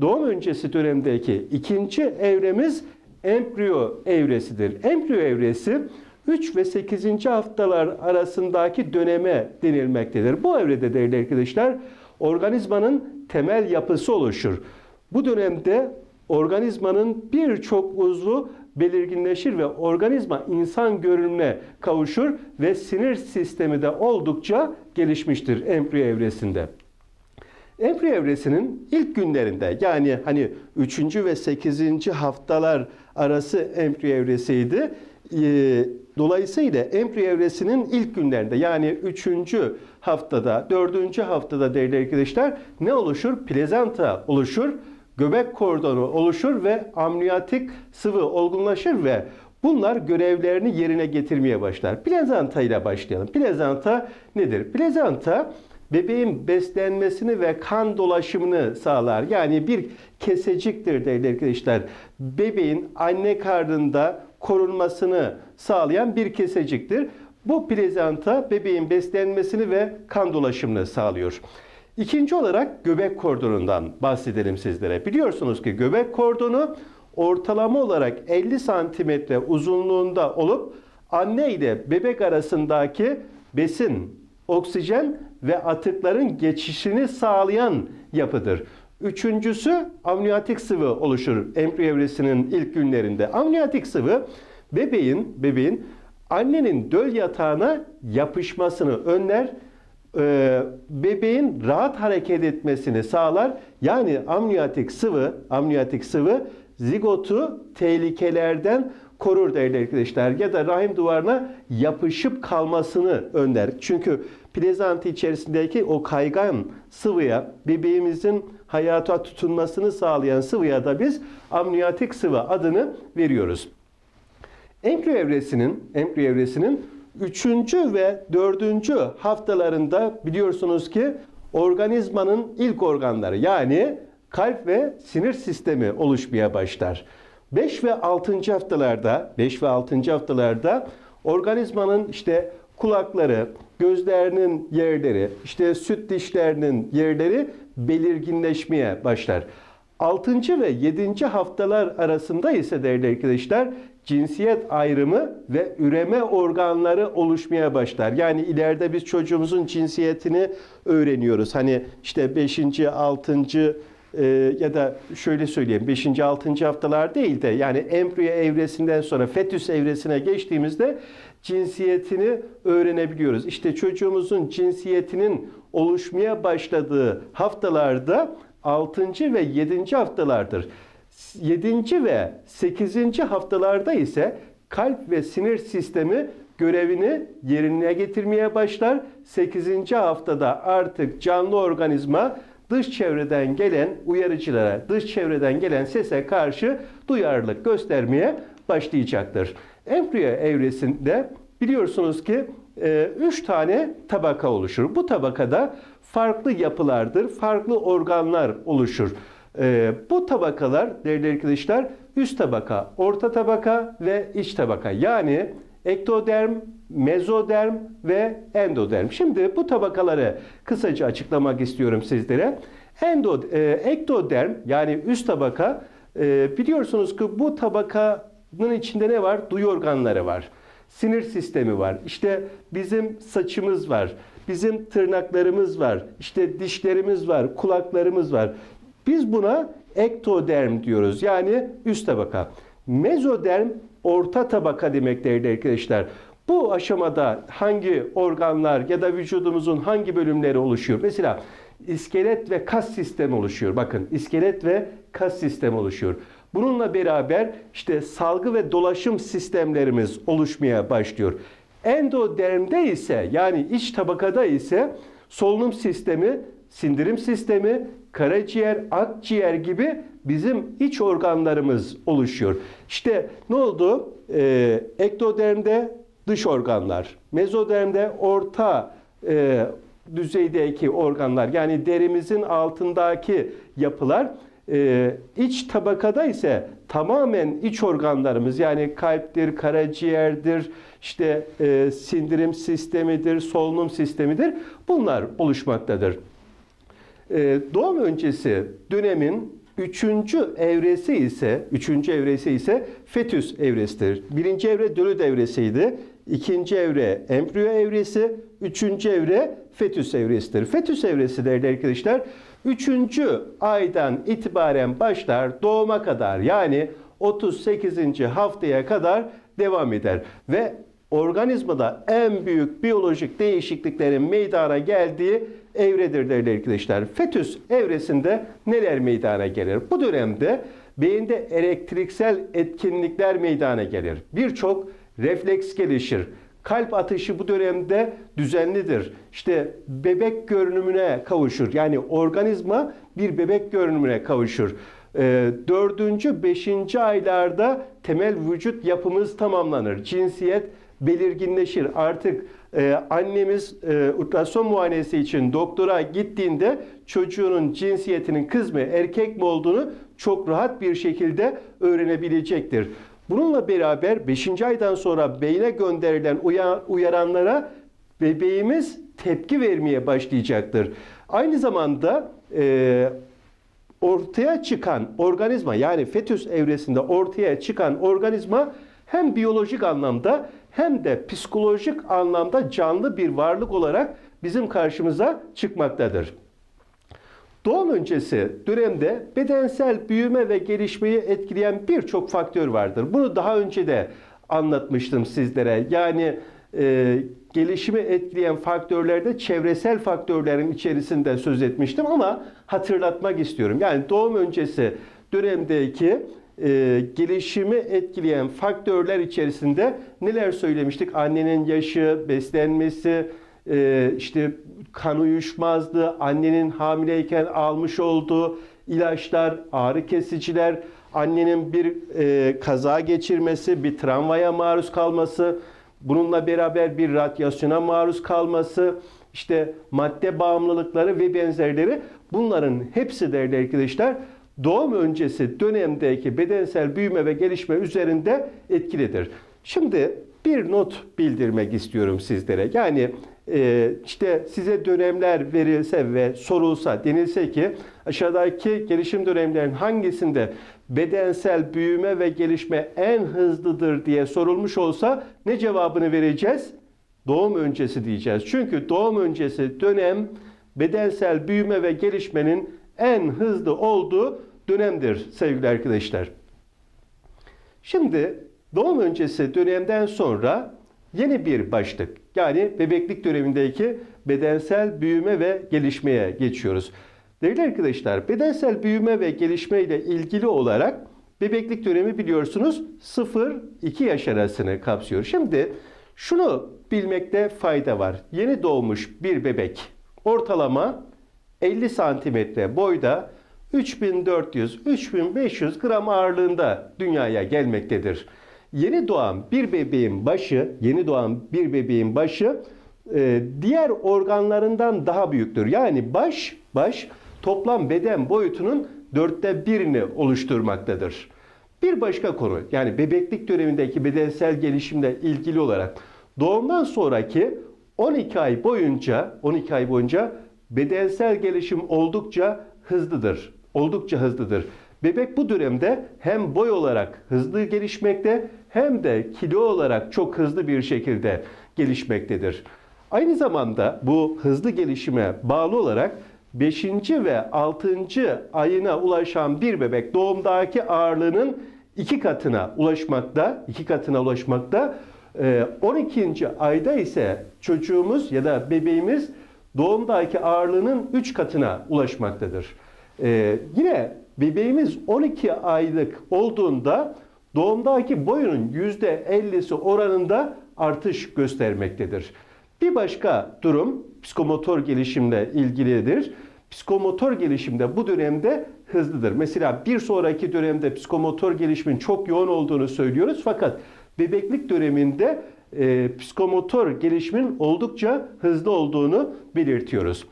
doğum öncesi dönemdeki ikinci evremiz embriyo evresidir. Embriyo evresi 3 ve 8. haftalar arasındaki döneme denilmektedir. Bu evrede değerli arkadaşlar organizmanın temel yapısı oluşur. Bu dönemde organizmanın birçok uzvu belirginleşir ve organizma insan görünümüne kavuşur ve sinir sistemi de oldukça gelişmiştir embriyo evresinde. Embriyo evresinin ilk günlerinde yani hani 3. ve 8. haftalar arası embriyo evresiydi. Ee, dolayısıyla embriyo evresinin ilk günlerinde yani 3. haftada, 4. haftada değerli arkadaşlar ne oluşur? Plezanta oluşur göbek kordonu oluşur ve amniyotik sıvı olgunlaşır ve bunlar görevlerini yerine getirmeye başlar. Plezanta ile başlayalım. Plezanta nedir? Plezanta bebeğin beslenmesini ve kan dolaşımını sağlar. Yani bir keseciktir değerli arkadaşlar. Bebeğin anne karnında korunmasını sağlayan bir keseciktir. Bu plezanta bebeğin beslenmesini ve kan dolaşımını sağlıyor. İkinci olarak göbek kordonundan bahsedelim sizlere. Biliyorsunuz ki göbek kordonu ortalama olarak 50 santimetre uzunluğunda olup anne ile bebek arasındaki besin, oksijen ve atıkların geçişini sağlayan yapıdır. Üçüncüsü amniyotik sıvı oluşur embriyo evresinin ilk günlerinde. Amniyotik sıvı bebeğin bebeğin annenin döl yatağına yapışmasını önler e, bebeğin rahat hareket etmesini sağlar. Yani amniyotik sıvı, amniyotik sıvı zigotu tehlikelerden korur değerli arkadaşlar. Ya da rahim duvarına yapışıp kalmasını önler. Çünkü plezantı içerisindeki o kaygan sıvıya bebeğimizin hayata tutunmasını sağlayan sıvıya da biz amniyotik sıvı adını veriyoruz. Embriyo evresinin embriyo evresinin Üçüncü ve dördüncü haftalarında biliyorsunuz ki organizmanın ilk organları yani kalp ve sinir sistemi oluşmaya başlar. 5 ve 6. haftalarda 5 ve 6. haftalarda organizmanın işte kulakları, gözlerinin yerleri, işte süt dişlerinin yerleri belirginleşmeye başlar. 6. ve 7. haftalar arasında ise değerli arkadaşlar cinsiyet ayrımı ve üreme organları oluşmaya başlar. Yani ileride biz çocuğumuzun cinsiyetini öğreniyoruz. Hani işte 5. 6. E, ya da şöyle söyleyeyim 5. 6. haftalar değil de yani embriyo evresinden sonra fetüs evresine geçtiğimizde cinsiyetini öğrenebiliyoruz. İşte çocuğumuzun cinsiyetinin oluşmaya başladığı haftalarda 6. ve 7. haftalardır. 7. ve 8. haftalarda ise kalp ve sinir sistemi görevini yerine getirmeye başlar. 8. haftada artık canlı organizma dış çevreden gelen uyarıcılara, dış çevreden gelen sese karşı duyarlılık göstermeye başlayacaktır. Embriyo evresinde biliyorsunuz ki 3 e, tane tabaka oluşur. Bu tabakada farklı yapılardır, farklı organlar oluşur. E, bu tabakalar değerli arkadaşlar üst tabaka, orta tabaka ve iç tabaka. Yani ektoderm, mezoderm ve endoderm. Şimdi bu tabakaları kısaca açıklamak istiyorum sizlere. Endo, e, ektoderm yani üst tabaka e, biliyorsunuz ki bu tabakanın içinde ne var? Duyu organları var. Sinir sistemi var. İşte bizim saçımız var. Bizim tırnaklarımız var. İşte dişlerimiz var, kulaklarımız var. Biz buna ektoderm diyoruz. Yani üst tabaka. Mezoderm orta tabaka demek değerli arkadaşlar. Bu aşamada hangi organlar ya da vücudumuzun hangi bölümleri oluşuyor? Mesela iskelet ve kas sistemi oluşuyor. Bakın iskelet ve kas sistemi oluşuyor. Bununla beraber işte salgı ve dolaşım sistemlerimiz oluşmaya başlıyor. Endodermde ise yani iç tabakada ise solunum sistemi, sindirim sistemi, karaciğer, akciğer gibi bizim iç organlarımız oluşuyor. İşte ne oldu? Ee, ektodermde dış organlar, mezodermde orta e, düzeydeki organlar yani derimizin altındaki yapılar e, iç tabakada ise tamamen iç organlarımız yani kalptir, karaciğerdir, işte e, sindirim sistemidir, solunum sistemidir. Bunlar oluşmaktadır. E, doğum öncesi dönemin Üçüncü evresi ise, üçüncü evresi ise fetüs evresidir. Birinci evre dölü evresiydi. İkinci evre embriyo evresi, üçüncü evre fetüs evresidir. Fetüs evresi değerli arkadaşlar, üçüncü aydan itibaren başlar doğuma kadar yani 38. haftaya kadar devam eder. Ve organizmada en büyük biyolojik değişikliklerin meydana geldiği evredir değerli arkadaşlar. Fetüs evresinde neler meydana gelir? Bu dönemde beyinde elektriksel etkinlikler meydana gelir. Birçok refleks gelişir. Kalp atışı bu dönemde düzenlidir. İşte bebek görünümüne kavuşur. Yani organizma bir bebek görünümüne kavuşur. Ee, dördüncü, beşinci aylarda temel vücut yapımız tamamlanır. Cinsiyet belirginleşir. Artık e, annemiz e, ultrason muayenesi için doktora gittiğinde çocuğunun cinsiyetinin kız mı erkek mi olduğunu çok rahat bir şekilde öğrenebilecektir. Bununla beraber 5. aydan sonra beyne gönderilen uyaranlara bebeğimiz tepki vermeye başlayacaktır. Aynı zamanda e, ortaya çıkan organizma yani fetüs evresinde ortaya çıkan organizma hem biyolojik anlamda hem de psikolojik anlamda canlı bir varlık olarak bizim karşımıza çıkmaktadır. Doğum öncesi dönemde bedensel büyüme ve gelişmeyi etkileyen birçok faktör vardır. Bunu daha önce de anlatmıştım sizlere. Yani e, gelişimi etkileyen faktörlerde çevresel faktörlerin içerisinde söz etmiştim ama hatırlatmak istiyorum. Yani doğum öncesi dönemdeki e, gelişimi etkileyen faktörler içerisinde neler söylemiştik? Annenin yaşı, beslenmesi, e, işte kan uyuşmazlığı, annenin hamileyken almış olduğu ilaçlar, ağrı kesiciler, annenin bir e, kaza geçirmesi, bir travmaya maruz kalması, bununla beraber bir radyasyona maruz kalması, işte madde bağımlılıkları ve benzerleri bunların hepsi değerli arkadaşlar doğum öncesi dönemdeki bedensel büyüme ve gelişme üzerinde etkilidir. Şimdi bir not bildirmek istiyorum sizlere. Yani işte size dönemler verilse ve sorulsa denilse ki aşağıdaki gelişim dönemlerin hangisinde bedensel büyüme ve gelişme en hızlıdır diye sorulmuş olsa ne cevabını vereceğiz? Doğum öncesi diyeceğiz. Çünkü doğum öncesi dönem bedensel büyüme ve gelişmenin en hızlı olduğu dönemdir sevgili arkadaşlar. Şimdi doğum öncesi dönemden sonra yeni bir başlık yani bebeklik dönemindeki bedensel büyüme ve gelişmeye geçiyoruz. Değerli arkadaşlar bedensel büyüme ve gelişme ile ilgili olarak bebeklik dönemi biliyorsunuz 0-2 yaş arasını kapsıyor. Şimdi şunu bilmekte fayda var. Yeni doğmuş bir bebek ortalama 50 santimetre boyda 3400-3500 gram ağırlığında dünyaya gelmektedir. Yeni doğan bir bebeğin başı, yeni doğan bir bebeğin başı e, diğer organlarından daha büyüktür. Yani baş, baş toplam beden boyutunun dörtte birini oluşturmaktadır. Bir başka konu yani bebeklik dönemindeki bedensel gelişimle ilgili olarak doğumdan sonraki 12 ay boyunca 12 ay boyunca bedensel gelişim oldukça hızlıdır oldukça hızlıdır. Bebek bu dönemde hem boy olarak hızlı gelişmekte hem de kilo olarak çok hızlı bir şekilde gelişmektedir. Aynı zamanda bu hızlı gelişime bağlı olarak 5. ve 6. ayına ulaşan bir bebek doğumdaki ağırlığının iki katına ulaşmakta, iki katına ulaşmakta. 12. Ee, ayda ise çocuğumuz ya da bebeğimiz doğumdaki ağırlığının 3 katına ulaşmaktadır. Ee, yine bebeğimiz 12 aylık olduğunda doğumdaki boyunun %50'si oranında artış göstermektedir. Bir başka durum psikomotor gelişimle ilgilidir. Psikomotor gelişimde bu dönemde hızlıdır. Mesela bir sonraki dönemde psikomotor gelişimin çok yoğun olduğunu söylüyoruz fakat bebeklik döneminde e, psikomotor gelişimin oldukça hızlı olduğunu belirtiyoruz.